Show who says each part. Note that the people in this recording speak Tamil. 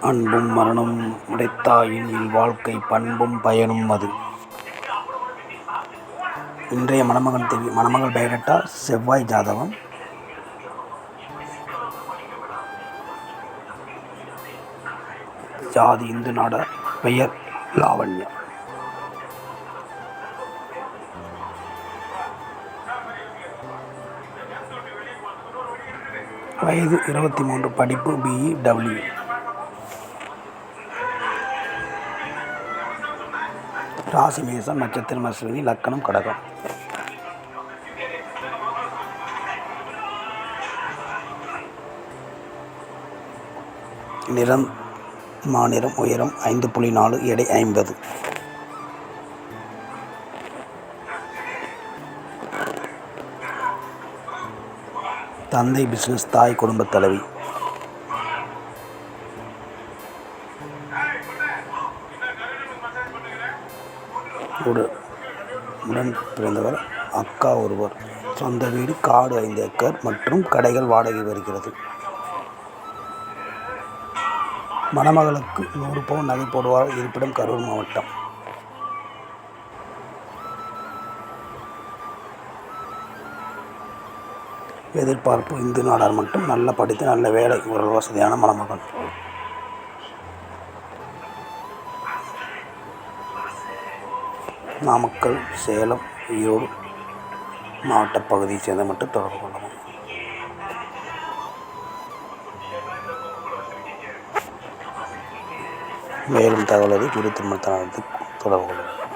Speaker 1: அன்பும் மரணம் உடைத்தாயின் இல்வாழ்க்கை பண்பும் பயனும் அது. இன்றைய மணமகன் தேவி மணமகள் பயோடேட்டா செவ்வாய் ஜாதகம் ஜாதி இந்து நாட பெயர் லாவண்யா வயது இருபத்தி மூன்று படிப்பு பிஇ டபிள்யூ ராசி மேசம் நட்சத்திரம் அஸ்வினி லக்கணம் கடகம். நிறம் மாநிறம் உயரம் ஐந்து புள்ளி நாலு எடை ஐம்பது. தந்தை பிஸ்னஸ் தாய் குடும்பத் தலைவி. உடன் பிறந்தவர் அக்கா ஒருவர். சொந்த வீடு காடு ஐந்து ஏக்கர் மற்றும் கடைகள் வாடகை வருகிறது மணமகளுக்கு நூறு பவுன் நகை போடுவார். இருப்பிடம் கரூர் மாவட்டம். எதிர்பார்ப்பு இந்து நாடார் மட்டும் நல்ல படித்து நல்ல வேலை. ஒரு வசதியான மணமகன் நாமக்கல் சேலம் ஈரோடு மாவட்ட பகுதியைச் சேர்ந்த மட்டும் தொடர்பு கொள்ளவும். மேலும் தகவலுக்கு குறித்து மட்டும் தொடர்பு கொள்ளவும்.